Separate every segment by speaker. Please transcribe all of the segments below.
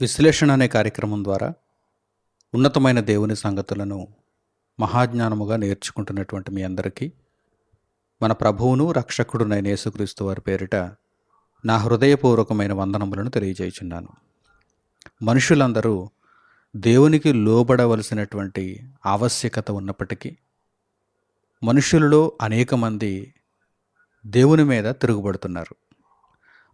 Speaker 1: విశ్లేషణ అనే కార్యక్రమం ద్వారా ఉన్నతమైన దేవుని సంగతులను మహాజ్ఞానముగా నేర్చుకుంటున్నటువంటి మీ అందరికీ మన ప్రభువును రక్షకుడునైన యేసుక్రీస్తు వారి పేరిట నా హృదయపూర్వకమైన వందనములను తెలియజేయుచున్నాను. మనుషులందరూ దేవునికి లోబడవలసినటువంటి ఆవశ్యకత ఉన్నప్పటికీ మనుషులలో అనేక మంది దేవుని మీద తిరుగుబడుతున్నారు.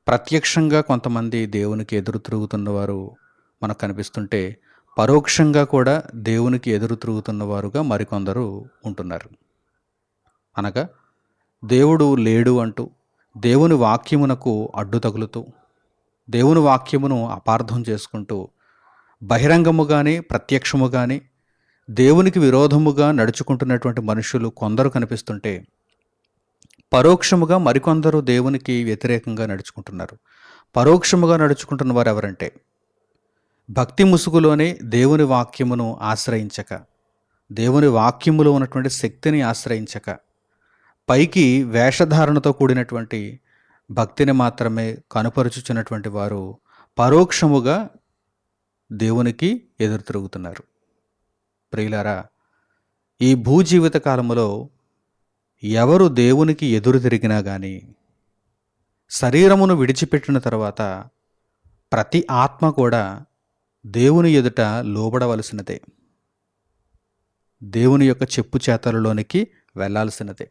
Speaker 1: ప్రత్యక్షంగా కొంతమంది దేవునికి ఎదురు తిరుగుతున్నవారు మనకు కనిపిస్తుంటే పరోక్షంగా కూడా దేవునికి ఎదురు తిరుగుతున్నవారుగా మరికొందరు ఉంటున్నారు. అనగా దేవుడు లేడు అంటూ దేవుని వాక్యమునకు అడ్డు తగులుతూ దేవుని వాక్యమును అపార్థం చేసుకుంటూ బహిరంగముగానే ప్రత్యక్షముగానే దేవునికి విరోధముగా నడుచుకుంటున్నటువంటి మనుషులు కొందరు కనిపిస్తుంటే పరోక్షముగా మరికొందరు దేవునికి వ్యతిరేకంగా నడుచుకుంటున్నారు. పరోక్షముగా నడుచుకుంటున్న వారు ఎవరంటే భక్తి ముసుగులోనే దేవుని వాక్యమును ఆశ్రయించక దేవుని వాక్యములో ఉన్నటువంటి శక్తిని ఆశ్రయించక పైకి వేషధారణతో కూడినటువంటి భక్తిని మాత్రమే కనుపరుచుచున్నటువంటి వారు పరోక్షముగా దేవునికి ఎదురు తిరుగుతున్నారు. ప్రియులారా ఈ భూజీవిత కాలంలో ఎవరు దేవునికి ఎదురు తిరిగినా కానీ శరీరమును విడిచిపెట్టిన తర్వాత ప్రతి ఆత్మ కూడా దేవుని ఎదుట లోబడవలసినదే. దేవుని యొక్క చెప్పు చేతలలోనికి వెళ్ళాల్సినదే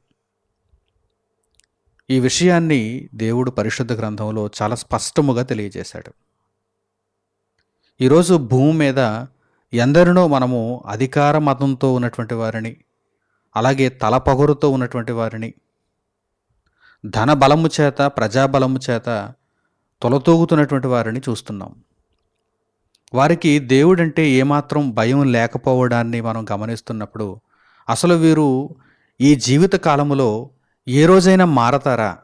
Speaker 1: ఈ విషయాన్ని దేవుడు పరిశుద్ధ గ్రంథంలో చాలా స్పష్టముగా తెలియజేశాడు. ఈరోజు భూమి మీద ఎందరినో మనము అధికార మతంతో ఉన్నటువంటి వారిని అలాగే తలపొగరుతో ఉన్నటువంటి వారిని ధన బలము చేత ప్రజాబలము చేత తొలతూగుతున్నటువంటి వారిని చూస్తున్నాం. వారికి దేవుడంటే ఏమాత్రం భయం లేకపోవడాన్ని మనం గమనిస్తున్నప్పుడు అసలు వీరు ఈ జీవిత కాలములో ఏ రోజైనా మారతారా?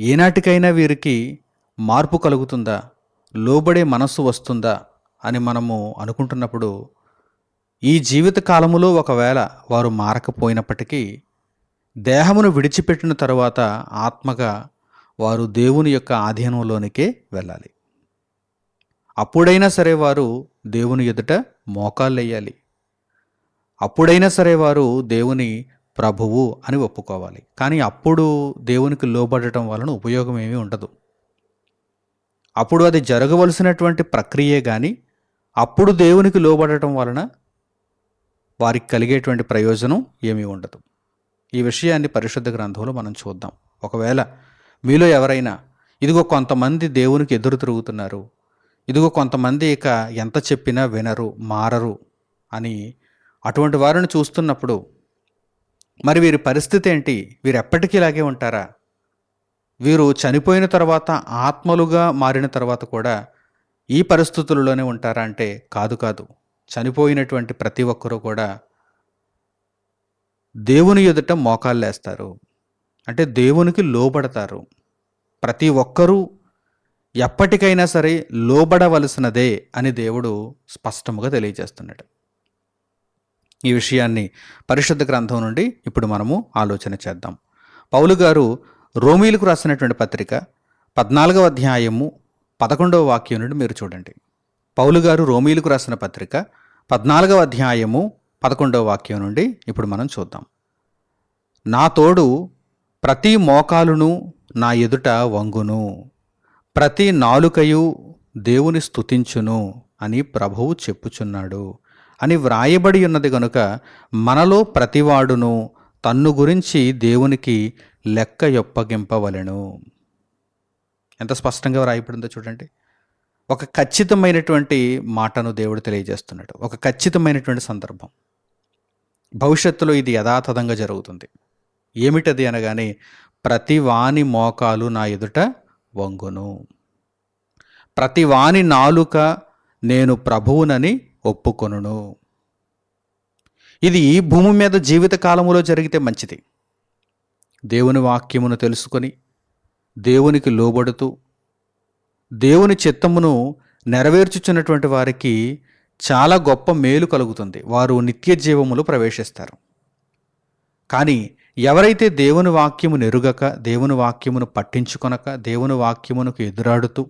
Speaker 1: ఏనాటికైనా వీరికి మార్పు కలుగుతుందా? లోబడే మనస్సు వస్తుందా? అని మనము అనుకుంటున్నప్పుడు ఈ జీవిత కాలములో ఒకవేళ వారు మారకపోయినప్పటికీ దేహమును విడిచిపెట్టిన తరువాత ఆత్మగా వారు దేవుని యొక్క ఆధీనంలోనికే వెళ్ళాలి. అప్పుడైనా సరే వారు దేవుని ఎదుట మోకాళ్ళేయాలి అప్పుడైనా సరే వారు దేవుని ప్రభువు అని ఒప్పుకోవాలి. కానీ అప్పుడు దేవునికి లోబడటం వలన ఉపయోగం ఏమీ ఉండదు. అప్పుడు అది జరగవలసినటువంటి ప్రక్రియే కానీ అప్పుడు దేవునికి లోబడటం వలన వారికి కలిగేటువంటి ప్రయోజనం ఏమీ ఉండదు. ఈ విషయాన్ని పరిశుద్ధ గ్రంథంలో మనం చూద్దాం. ఒకవేళ మీలో ఎవరైనా ఇదిగో కొంతమంది దేవునికి ఎదురు తిరుగుతున్నారు ఇదిగో కొంతమంది ఇక ఎంత చెప్పినా వినరు మారరు అని అటువంటి వారిని చూస్తున్నప్పుడు మరి వీరి పరిస్థితి ఏంటి? వీరు ఎప్పటికీ ఇలాగే ఉంటారా? వీరు చనిపోయిన తర్వాత ఆత్మలుగా మారిన తర్వాత కూడా ఈ పరిస్థితుల్లోనే ఉంటారా అంటే కాదు కాదు. చనిపోయినటువంటి ప్రతి ఒక్కరూ కూడా దేవుని ఎదుట మోకాళ్ళేస్తారు అంటే దేవునికి లోబడతారు. ప్రతి ఒక్కరూ ఎప్పటికైనా సరే లోబడవలసినదే అని దేవుడు స్పష్టముగా తెలియజేస్తున్నాడు. ఈ విషయాన్ని పరిశుద్ధ గ్రంథం నుండి ఇప్పుడు మనము ఆలోచన చేద్దాం. పౌలు గారు రోమీలకు రాసినటువంటి పత్రిక పద్నాలుగవ అధ్యాయము పదకొండవ వాక్యం నుండి మీరు చూడండి. పౌలు గారు రోమీలకు రాసిన పత్రిక పద్నాలుగవ అధ్యాయము పదకొండవ వాక్యం నుండి ఇప్పుడు మనం చూద్దాం. నా తోడు ప్రతి మోకాలును నా ఎదుట వంగును ప్రతి నాలుకయు దేవుని స్తుతించును అని ప్రభువు చెప్పుచున్నాడు. అని వ్రాయబడి ఉన్నది గనుక మనలో ప్రతివాడును తన్ను గురించి దేవునికి లెక్క యొప్పగింపవలెను. ఎంత స్పష్టంగా వ్రాయబడిందో చూడండి. ఒక ఖచ్చితమైనటువంటి మాటను దేవుడు తెలియజేస్తున్నాడు. ఒక ఖచ్చితమైనటువంటి సందర్భం. భవిష్యత్తులో ఇది యథాతథంగా జరుగుతుంది. ఏమిటది అనగానే ప్రతి వాని మోకాలు నా ఎదుట వంగును. ప్రతి వాని నాలుక నేను ప్రభువునని ఒప్పుకొనును. ఇది ఈ భూమి మీద జీవిత కాలములో జరిగితే మంచిది. దేవుని వాక్యమును తెలుసుకొని దేవునికి లోబడుతూ దేవుని చిత్తమును నెరవేర్చుచున్నటువంటి వారికి చాలా గొప్ప మేలు కలుగుతుంది. వారు నిత్య జీవములు ప్రవేశిస్తారు. కానీ ఎవరైతే దేవుని వాక్యము నెరుగక దేవుని వాక్యమును పట్టించుకొనక దేవుని వాక్యమునకు ఎదురాడుతూ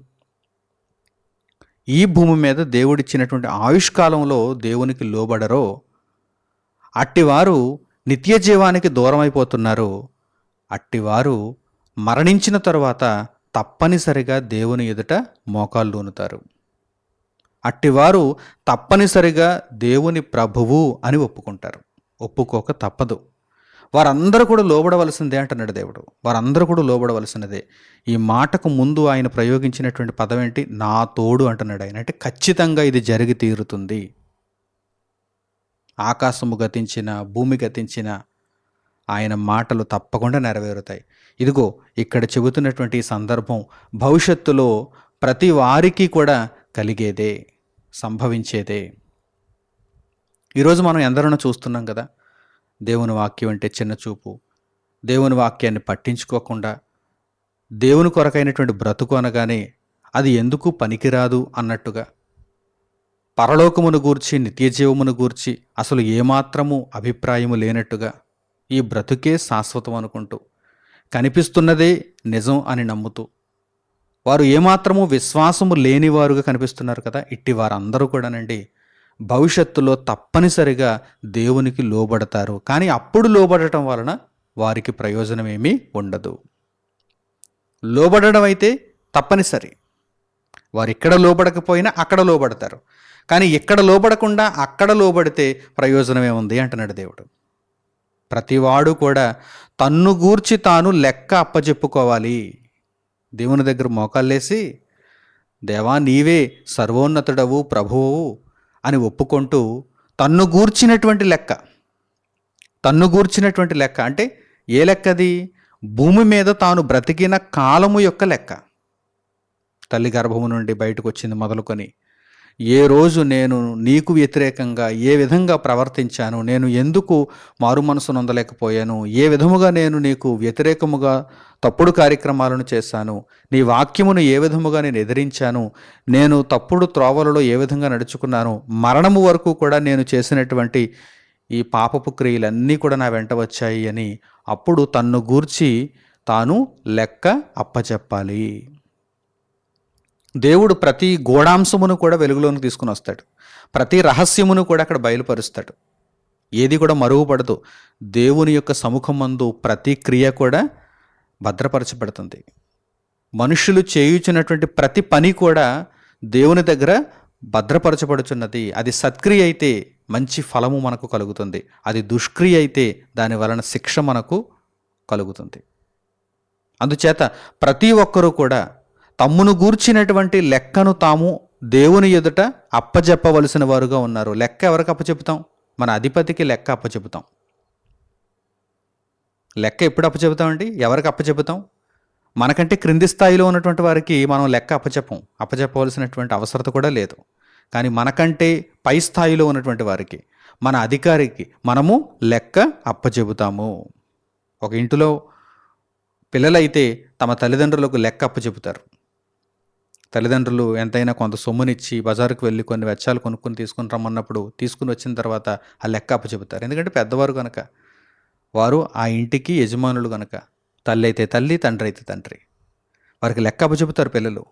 Speaker 1: ఈ భూమి మీద దేవుడిచ్చినటువంటి ఆయుష్కాలంలో దేవునికి లోబడరో అట్టివారు నిత్య జీవానికి దూరమైపోతున్నారో అట్టివారు మరణించిన తరువాత తప్పనిసరిగా దేవుని ఎదుట మోకాళ్ళూనుతారు అట్టివారు తప్పనిసరిగా దేవుని ప్రభువు అని ఒప్పుకుంటారు. ఒప్పుకోక తప్పదు. వారందరూ కూడా లోబడవలసిందే అంటున్నాడు దేవుడు. వారందరూ కూడా లోబడవలసినదే. ఈ మాటకు ముందు ఆయన ప్రయోగించినటువంటి పదం ఏంటి? నా తోడు అంటున్నాడు ఆయన. అంటే ఖచ్చితంగా ఇది జరిగి తీరుతుంది. ఆకాశము గతించిన భూమి గతించిన ఆయన మాటలు తప్పకుండా నెరవేరుతాయి. ఇదిగో ఇక్కడ చెబుతున్నటువంటి సందర్భం భవిష్యత్తులో ప్రతి వారికి కూడా కలిగేదే సంభవించేదే. ఈరోజు మనం ఎందరన్నా చూస్తున్నాం కదా? దేవుని వాక్యం అంటే చిన్న చూపు. దేవుని వాక్యాన్ని పట్టించుకోకుండా దేవుని కొరకైనటువంటి బ్రతుకు అనగానే అది ఎందుకు పనికిరాదు అన్నట్టుగా. పరలోకమును గూర్చి నిత్యజీవమును గూర్చి అసలు ఏమాత్రము అభిప్రాయము లేనట్టుగా ఈ బ్రతుకే శాశ్వతం అనుకుంటూ కనిపిస్తున్నదే నిజం అని నమ్ముతూ. వారు ఏమాత్రము విశ్వాసము లేనివారుగా కనిపిస్తున్నారు కదా ఇట్టి వారందరూ కూడానండి భవిష్యత్తులో తప్పనిసరిగా దేవునికి లోబడతారు. కానీ అప్పుడు లోబడటం వలన వారికి ప్రయోజనం ఏమీ ఉండదు. లోబడడం అయితే తప్పనిసరి. వారు ఇక్కడ లోబడకపోయినా అక్కడ లోబడతారు. కానీ ఇక్కడ లోబడకుండా అక్కడ లోబడితే ప్రయోజనం ఏముంది అంటున్నాడు దేవుడు. ప్రతివాడు కూడా తన్ను గూర్చి తాను లెక్క అప్పచెప్పుకోవాలి దేవుని దగ్గర మోకాళ్ళేసి దేవా నీవే సర్వోన్నతుడవు ప్రభువు అని ఒప్పుకుంటూ తన్ను గూర్చినటువంటి లెక్క. తన్ను గూర్చినటువంటి లెక్క అంటే ఏ లెక్కది? భూమి మీద తాను బ్రతికిన కాలము యొక్క లెక్క. తల్లి గర్భము నుండి బయటకు వచ్చింది మొదలుకొని ఏ రోజు నేను నీకు వ్యతిరేకంగా ఏ విధంగా ప్రవర్తించాను నేను ఎందుకు మారు మనసు నొందలేకపోయాను ఏ విధముగా నేను నీకు వ్యతిరేకముగా తప్పుడు కార్యక్రమాలను చేశాను నీ వాక్యమును ఏ విధముగా నేను ఎదిరించాను నేను తప్పుడు త్రోవలలో ఏ విధంగా నడుచుకున్నాను మరణము వరకు కూడా నేను చేసినటువంటి ఈ పాపపు క్రియలన్నీ కూడా నా వెంట వచ్చాయి అని అప్పుడు తన్ను గూర్చి తాను లెక్క అప్పచెప్పాలి దేవుడు ప్రతి గోడాంశమును కూడా వెలుగులోకి తీసుకుని వస్తాడు. ప్రతి రహస్యమును కూడా అక్కడ బయలుపరుస్తాడు. ఏది కూడా మరుగుపడదు దేవుని యొక్క సముఖం మందు ప్రతి క్రియ కూడా భద్రపరచబడుతుంది. మనుషులు చేయుచున్నటువంటి ప్రతి పని కూడా దేవుని దగ్గర భద్రపరచబడుచున్నది. అది సత్క్రియ అయితే మంచి ఫలము మనకు కలుగుతుంది. అది దుష్క్రియ అయితే దాని వలన శిక్ష మనకు కలుగుతుంది. అందుచేత ప్రతి ఒక్కరూ కూడా తమ్మును గూర్చినటువంటి లెక్కను తాము దేవుని ఎదుట అప్పజెప్పవలసిన వారుగా ఉన్నారు. లెక్క ఎవరికి అప్పచెపుతాం మన అధిపతికి లెక్క అప్పచెపుతాం లెక్క ఎప్పుడు అప్పచెపుతామండి ఎవరికి అప్పచెపుతాం మనకంటే క్రింది స్థాయిలో ఉన్నటువంటి వారికి మనం లెక్క అప్పచెప్పం. అప్పచెప్పవలసినటువంటి అవసరత కూడా లేదు. కానీ మనకంటే పై స్థాయిలో ఉన్నటువంటి వారికి మన అధికారికి మనము లెక్క అప్పచెబుతాము. ఒక ఇంటిలో పిల్లలైతే తమ తల్లిదండ్రులకు లెక్క అప్పచెబుతారు. తల్లిదండ్రులు ఎంతైనా కొంత సొమ్మునిచ్చి బజారుకు వెళ్ళి కొన్ని వెచ్చాలు కొనుక్కొని తీసుకుని రమ్మన్నప్పుడు తీసుకుని వచ్చిన తర్వాత ఆ లెక్క అప్పచెబుతారు. ఎందుకంటే పెద్దవారు కనుక వారు ఆ ఇంటికి యజమానులు కనుక తల్లి అయితే తల్లి తండ్రి అయితే తండ్రి వారికి లెక్క అప్పచెబుతారు పిల్లలు.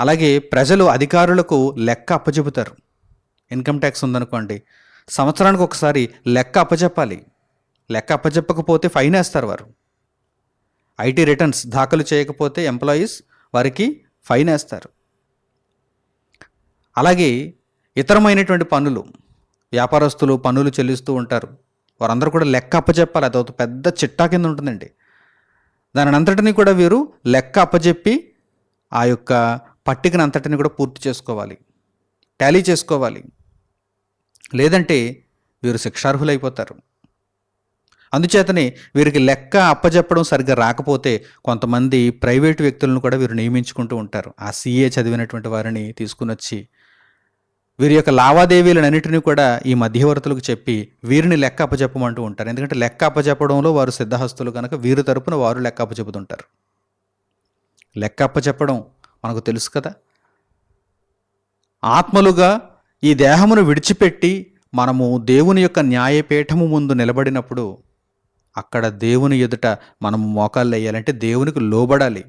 Speaker 1: అలాగే ప్రజలు అధికారులకు లెక్క అప్పచెబుతారు. ఇన్కమ్ ట్యాక్స్ ఉందనుకోండి సంవత్సరానికి ఒకసారి లెక్క అప్పచెప్పాలి. లెక్క అప్పచెప్పకపోతే ఫైన్ వేస్తారు వారు. ఐటీ రిటర్న్స్ దాఖలు చేయకపోతే ఎంప్లాయీస్ వారికి ఫైన్ వేస్తారు. అలాగే ఇతరమైనటువంటి పనులు వ్యాపారస్తులు పన్నులు చెల్లిస్తూ ఉంటారు. వారందరూ కూడా లెక్క అప్పచెప్పాలి అది ఒక పెద్ద చిట్టా కింద ఉంటుందండి. దాని అంతటిని కూడా వీరు లెక్క అప్పచెప్పి ఆ యొక్క పట్టికను అంతటిని కూడా పూర్తి చేసుకోవాలి. టాలీ చేసుకోవాలి. లేదంటే వీరు శిక్షార్హులైపోతారు. అందుచేతనే వీరికి లెక్క అప్పచెప్పడం సరిగ్గా రాకపోతే కొంతమంది ప్రైవేటు వ్యక్తులను కూడా వీరు నియమించుకుంటూ ఉంటారు. ఆ సీఏ చదివినటువంటి వారిని తీసుకుని వచ్చి వీరి యొక్క లావాదేవీలన్నింటినీ కూడా ఈ మధ్యవర్తులకు చెప్పి వీరిని లెక్క అప్పచెప్పమంటూ ఉంటారు. ఎందుకంటే లెక్క అప్పచెప్పడంలో వారు సిద్ధహస్తులు కనుక వీరి తరపున వారు లెక్క అప్పచెప్పుతుంటారు లెక్క అప్పచెప్పడం మనకు తెలుసు కదా. ఆత్మలుగా ఈ దేహమును విడిచిపెట్టి మనము దేవుని యొక్క న్యాయపీఠము ముందు నిలబడినప్పుడు అక్కడ దేవుని ఎదుట మనం మోకాళ్ళు వేయాలంటే దేవునికి లోబడాలి.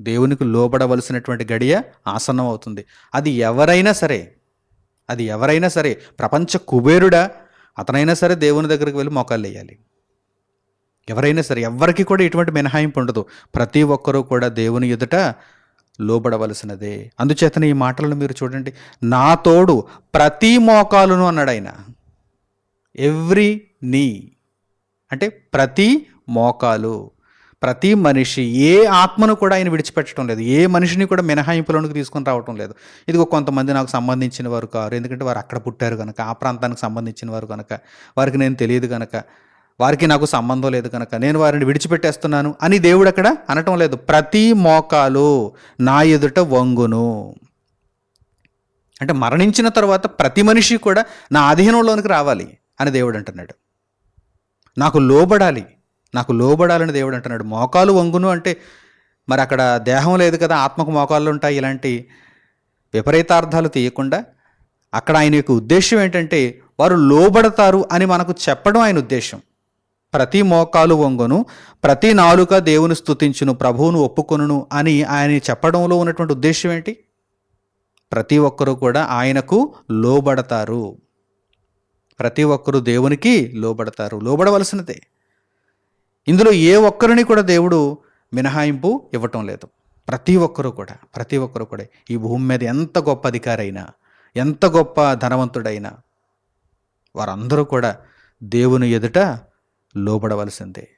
Speaker 1: దేవునికి లోబడవలసినటువంటి గడియ ఆసన్నం అవుతుంది. అది ఎవరైనా సరే అది ఎవరైనా సరే ప్రపంచ కుబేరుడా అతనైనా సరే దేవుని దగ్గరికి వెళ్ళి మోకాళ్ళు వేయాలి. ఎవరైనా సరే ఎవరికి కూడా ఎటువంటి మినహాయింపు ఉండదు. ప్రతి ఒక్కరూ కూడా దేవుని ఎదుట లోబడవలసినదే. అందుచేతనే ఈ మాటలను మీరు చూడండి. నా తోడు ప్రతి మోకాలును అన్నాడు ఆయన. ఎవ్రీ నీ. అంటే ప్రతి మోకాలు ప్రతి మనిషి ఏ ఆత్మను కూడా ఆయన విడిచిపెట్టడం లేదు. ఏ మనిషిని కూడా మినహాయింపులోనికి తీసుకొని రావటం లేదు. ఇదిగో కొంతమంది నాకు సంబంధించిన వారు కారు ఎందుకంటే వారు అక్కడ పుట్టారు కనుక ఆ ప్రాంతానికి సంబంధించిన వారు కనుక వారికి నేను తెలియదు కనుక వారికి నాకు సంబంధం లేదు కనుక నేను వారిని విడిచిపెట్టేస్తున్నాను అని దేవుడు అక్కడ అనటం లేదు. ప్రతి మోకాలు నా ఎదుట వంగును. అంటే మరణించిన తర్వాత ప్రతి మనిషి కూడా నా అధీనంలోనికి రావాలి అని దేవుడు అంటున్నాడు. నాకు లోబడాలి. నాకు లోబడాలని దేవుడు అంటున్నాడు. మోకాలు వంగును అంటే మరి అక్కడ దేహం లేదు కదా ఆత్మకు మోకాళ్ళు ఉంటాయి ఇలాంటి విపరీతార్థాలు తీయకుండా అక్కడ ఆయన యొక్క ఉద్దేశం ఏంటంటే వారు లోబడతారు అని మనకు చెప్పడం ఆయన ఉద్దేశం. ప్రతి మోకాలు వంగును ప్రతి నాలుక దేవుని స్థుతించును ప్రభువును ఒప్పుకొనును అని ఆయన చెప్పడంలో ఉన్నటువంటి ఉద్దేశం ఏంటి? ప్రతి ఒక్కరూ కూడా ఆయనకు లోబడతారు. ప్రతి ఒక్కరూ దేవునికి లోబడతారు. లోబడవలసినదే. ఇందులో ఏ ఒక్కరిని కూడా దేవుడు మినహాయింపు ఇవ్వటం లేదు. ప్రతి ఒక్కరూ కూడా ప్రతి ఒక్కరూ కూడా ఈ భూమి మీద ఎంత గొప్ప అధికారైనా ఎంత గొప్ప ధనవంతుడైనా వారందరూ కూడా దేవుని ఎదుట లోబడవలసిందే.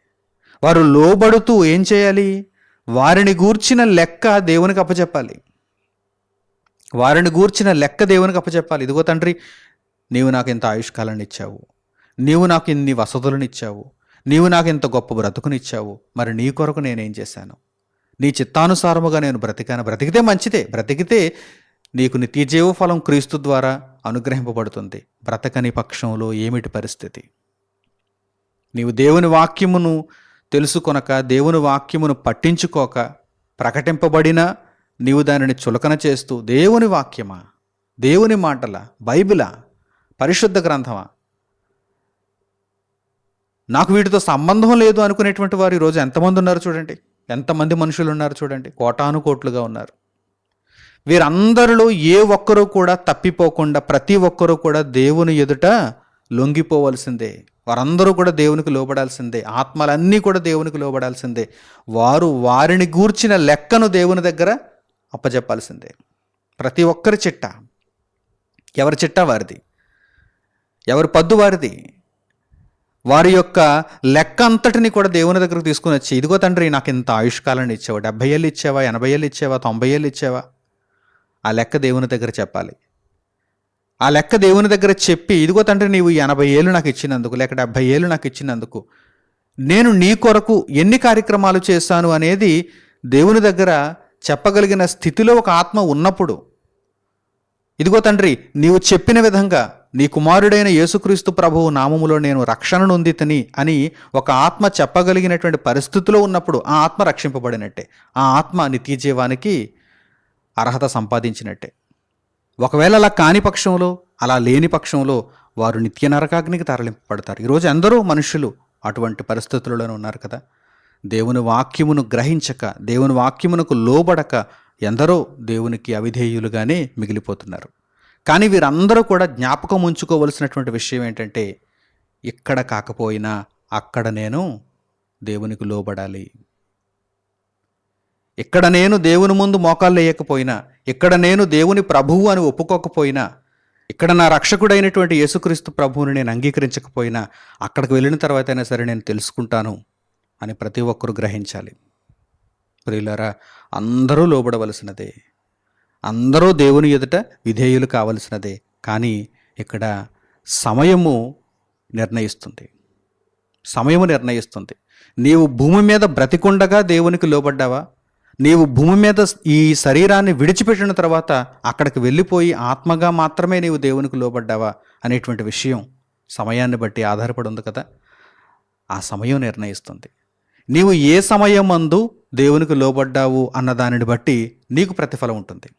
Speaker 1: వారు లోబడుతూ ఏం చేయాలి? వారిని గూర్చిన లెక్క దేవునికి అప్పచెప్పాలి. వారిని గూర్చిన లెక్క దేవునికి అప్పచెప్పాలి. ఇదిగో తండ్రి నీవు నాకు ఇంత ఆయుష్కాలను ఇచ్చావు. నీవు నాకు ఇన్ని వసతులను ఇచ్చావు. నీవు నాకు ఇంత గొప్ప బ్రతుకునిచ్చావు మరి నీ కొరకు నేనేం చేశాను? నీ చిత్తానుసారముగా నేను బ్రతికాను. బ్రతికితే మంచిదే. బ్రతికితే నీకు నిత్యజీవ ఫలం క్రీస్తు ద్వారా అనుగ్రహింపబడుతుంది. బ్రతకని పక్షంలో ఏమిటి పరిస్థితి? నీవు దేవుని వాక్యమును తెలుసుకొనక దేవుని వాక్యమును పట్టించుకోక ప్రకటింపబడిన నీవు దానిని చులకన చేస్తూ దేవుని వాక్యమా? దేవుని మాటల? బైబిలా? పరిశుద్ధ గ్రంథమా? నాకు వీటితో సంబంధం లేదు అనుకునేటువంటి వారు ఈరోజు ఎంతమంది ఉన్నారు చూడండి. ఎంతమంది మనుషులు ఉన్నారు చూడండి. కోటాను కోట్లుగా ఉన్నారు. వీరందరిలో ఏ ఒక్కరూ కూడా తప్పిపోకుండా ప్రతి ఒక్కరూ కూడా దేవుని ఎదుట లొంగిపోవలసిందే. వారందరూ కూడా దేవునికి లోబడాల్సిందే. ఆత్మలన్నీ కూడా దేవునికి లోబడాల్సిందే. వారు వారిని గూర్చిన లెక్కను దేవుని దగ్గర అప్పచెప్పాల్సిందే ప్రతి ఒక్కరి చిట్ట. ఎవరి చిట్ట వారిది? ఎవరి పద్దు వారిది? వారి యొక్క లెక్క అంతటిని కూడా దేవుని దగ్గరకు తీసుకుని వచ్చి ఇదిగో తండ్రి నాకు ఇంత ఆయుష్కాలాన్ని ఇచ్చావా. డెబ్బై ఏళ్ళు ఇచ్చావా? ఎనభై ఏళ్ళు ఇచ్చావా? తొంభై ఏళ్ళు ఇచ్చావా? ఆ లెక్క దేవుని దగ్గర చెప్పాలి. ఆ లెక్క దేవుని దగ్గర చెప్పి ఇదిగో తండ్రి నీవు ఎనభై ఏళ్ళు నాకు ఇచ్చినందుకు లేక డెబ్బై ఏళ్ళు నాకు ఇచ్చినందుకు నేను నీ కొరకు ఎన్ని కార్యక్రమాలు చేశాను? అనేది దేవుని దగ్గర చెప్పగలిగిన స్థితిలో ఒక ఆత్మ ఉన్నప్పుడు ఇదిగో తండ్రి నీవు చెప్పిన విధంగా నీ కుమారుడైన యేసుక్రీస్తు ప్రభువు నామములో నేను రక్షణ నొందితని అని ఒక ఆత్మ చెప్పగలిగినటువంటి పరిస్థితిలో ఉన్నప్పుడు ఆ ఆత్మ రక్షింపబడినట్టే. ఆ ఆత్మ నిత్య జీవానికి అర్హత సంపాదించినట్టే. ఒకవేళ అలా కాని పక్షంలో అలా లేని పక్షంలో వారు నిత్య నరకాగ్నికి తరలింపబడతారు. ఈరోజు ఎందరో మనుషులు అటువంటి పరిస్థితుల్లోనే ఉన్నారు కదా. దేవుని వాక్యమును గ్రహించక దేవుని వాక్యమునకు లోబడక ఎందరో దేవునికి అవిధేయులుగానే మిగిలిపోతున్నారు. కానీ వీరందరూ కూడా జ్ఞాపకం ఉంచుకోవలసినటువంటి విషయం ఏంటంటే ఇక్కడ కాకపోయినా అక్కడ నేను దేవునికి లోబడాలి. ఇక్కడ నేను దేవుని ముందు మోకాళ్ళు వేయకపోయినా ఇక్కడ నేను దేవుని ప్రభువు అని ఒప్పుకోకపోయినా ఇక్కడ నా రక్షకుడైనటువంటి యేసుక్రీస్తు ప్రభువుని నేను అంగీకరించకపోయినా అక్కడికి వెళ్ళిన తర్వాత అయినా సరే నేను తెలుసుకుంటాను అని ప్రతి ఒక్కరూ గ్రహించాలి. ప్రియులారా అందరూ లోబడవలసినదే. అందరూ దేవుని ఎదుట విధేయులు కావలసినదే. కానీ ఇక్కడ సమయము నిర్ణయిస్తుంది. సమయము నిర్ణయిస్తుంది. నీవు భూమి మీద బ్రతికుండగా దేవునికి లోబడ్డావా? నీవు భూమి మీద ఈ శరీరాన్ని విడిచిపెట్టిన తర్వాత అక్కడికి వెళ్ళిపోయి ఆత్మగా మాత్రమే నీవు దేవునికి లోబడ్డావా అనేటువంటి విషయం సమయాన్ని బట్టి ఆధారపడి ఉంది కదా. ఆ సమయం నిర్ణయిస్తుంది. నీవు ఏ సమయం మందు దేవునికి లోబడ్డావు అన్న దానిని బట్టి నీకు ప్రతిఫలం ఉంటుంది.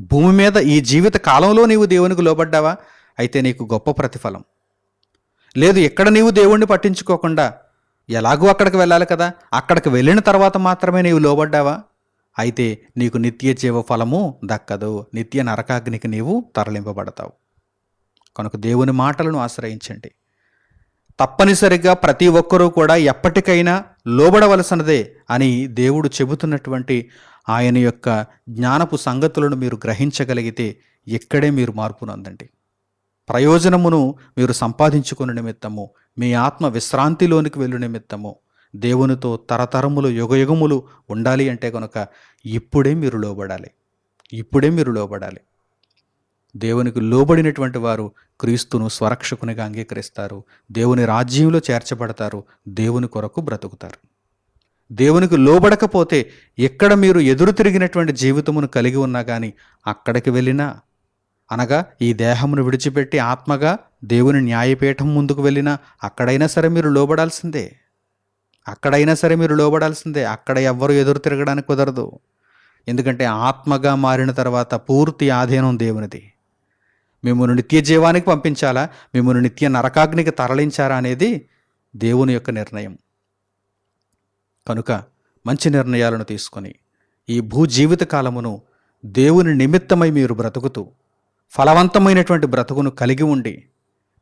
Speaker 1: భూమి మీద ఈ జీవిత కాలంలో నీవు దేవునికి లోబడ్డావా? అయితే నీకు గొప్ప ప్రతిఫలం. లేదు ఎక్కడ నీవు దేవుణ్ణి పట్టించుకోకుండా ఎలాగూ అక్కడికి వెళ్ళాలి కదా? అక్కడికి వెళ్ళిన తర్వాత మాత్రమే నీవు లోబడ్డావా? అయితే నీకు నిత్య జీవ ఫలము దక్కదు. నిత్య నరకాగ్నికి నీవు తరలింపబడతావు. కనుక దేవుని మాటలను ఆశ్రయించండి. తప్పనిసరిగా ప్రతి ఒక్కరూ కూడా ఎప్పటికైనా లోబడవలసినదే అని దేవుడు చెబుతున్నటువంటి ఆయన యొక్క జ్ఞానపు సంగతులను మీరు గ్రహించగలిగితే ఇక్కడే మీరు మార్పును అందండి ప్రయోజనమును మీరు సంపాదించుకుని నిమిత్తము మీ ఆత్మ విశ్రాంతిలోనికి వెళ్ళు నిమిత్తము దేవునితో తరతరములు యుగయుగములు ఉండాలి అంటే కనుక ఇప్పుడే మీరు లోబడాలి. ఇప్పుడే మీరు లోబడాలి. దేవునికి లోబడినటువంటి వారు క్రీస్తును స్వరక్షకునిగా అంగీకరిస్తారు. దేవుని రాజ్యంలో చేర్చబడతారు. దేవుని కొరకు బ్రతుకుతారు. దేవునికి లోబడకపోతే ఎక్కడ మీరు ఎదురు తిరిగినటువంటి జీవితమును కలిగి ఉన్నా కానీ అక్కడికి వెళ్ళినా అనగా ఈ దేహమును విడిచిపెట్టి ఆత్మగా దేవుని న్యాయపీఠం ముందుకు వెళ్ళినా అక్కడైనా సరే మీరు లోబడాల్సిందే. అక్కడైనా సరే మీరు లోబడాల్సిందే. అక్కడ ఎవ్వరు ఎదురు తిరగడానికి కుదరదు. ఎందుకంటే ఆత్మగా మారిన తర్వాత పూర్తి ఆధీనం దేవునిది. మిమ్మల్ని నిత్య జీవానికి పంపించాలా మిమ్మల్ని నిత్య నరకాగ్నికి తరలించారా అనేది దేవుని యొక్క నిర్ణయం. కనుక మంచి నిర్ణయాలను తీసుకొని ఈ భూ జీవిత కాలమును దేవుని నిమిత్తమై మీరు బ్రతుకుతూ ఫలవంతమైనటువంటి బ్రతుకును కలిగి ఉండి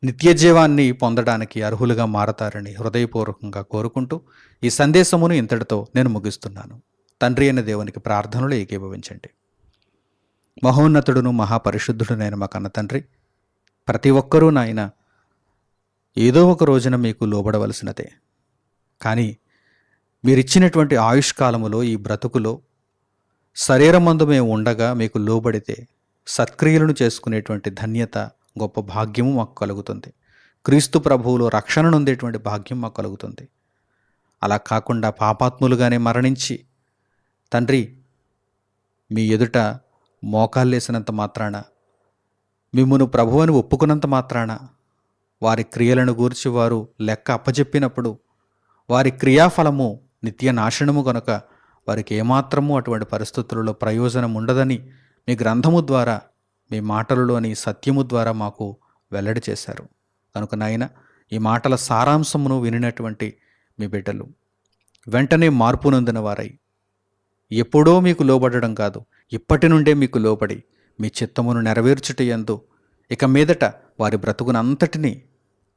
Speaker 1: నిత్య జీవాన్ని పొందడానికి అర్హులుగా మారతారని హృదయపూర్వకంగా కోరుకుంటూ ఈ సందేశమును ఇంతటితో నేను ముగిస్తున్నాను. తండ్రి అయిన దేవునికి ప్రార్థనలు ఏకీభవించండి. మహోన్నతుడును మహాపరిశుద్ధుడునైన మా కన్న తండ్రి. ప్రతి ఒక్కరూ నాయన ఏదో ఒక రోజున మీకు లోబడవలసినదే. కానీ మీరిచ్చినటువంటి ఆయుష్కాలములో ఈ బ్రతుకులో శరీరమందు మేము ఉండగా మీకు లోబడితే సత్క్రియలను చేసుకునేటువంటి ధన్యత గొప్ప భాగ్యము మాకు కలుగుతుంది. క్రీస్తు ప్రభువులో రక్షణ నొందేటువంటి భాగ్యం మాకు కలుగుతుంది. అలా కాకుండా పాపాత్ములుగానే మరణించి తండ్రి మీ ఎదుట మోకాళ్ళేసినంత మాత్రాన మిమ్మును ప్రభువని ఒప్పుకున్నంత మాత్రాన వారి క్రియలను గూర్చి వారు లెక్క అప్పచెప్పినప్పుడు వారి క్రియాఫలము నిత్య నాశనము గనుక వారికి ఏమాత్రము అటువంటి పరిస్థితులలో ప్రయోజనం ఉండదని మీ గ్రంథము ద్వారా మీ మాటలలోని సత్యము ద్వారా మాకు వెల్లడి చేశారు. కనుక నాయన ఈ మాటల సారాంశమును వినినటువంటి మీ బిడ్డలు వెంటనే మార్పు నొందిన వారై ఎప్పుడో మీకు లోబడడం కాదు ఇప్పటి నుండే మీకు లోబడి మీ చిత్తమును నెరవేర్చుటయందు ఇక మీదట వారి బ్రతుకునంతటినీ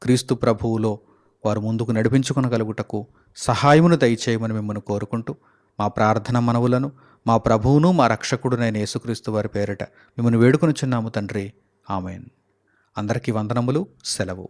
Speaker 1: క్రీస్తు ప్రభువులో వారు ముందుకు నడిపించుకొనగలుగుటకు సహాయమును దయచేయమని మిమ్మల్ని కోరుకుంటూ మా ప్రార్థన మనవులను మా ప్రభువును మా రక్షకుడునైన యేసుక్రీస్తు వారి పేరిట మిమ్మల్ని వేడుకొనుచున్నాము తండ్రి. ఆమెన్. అందరికీ వందనములు సెలవు.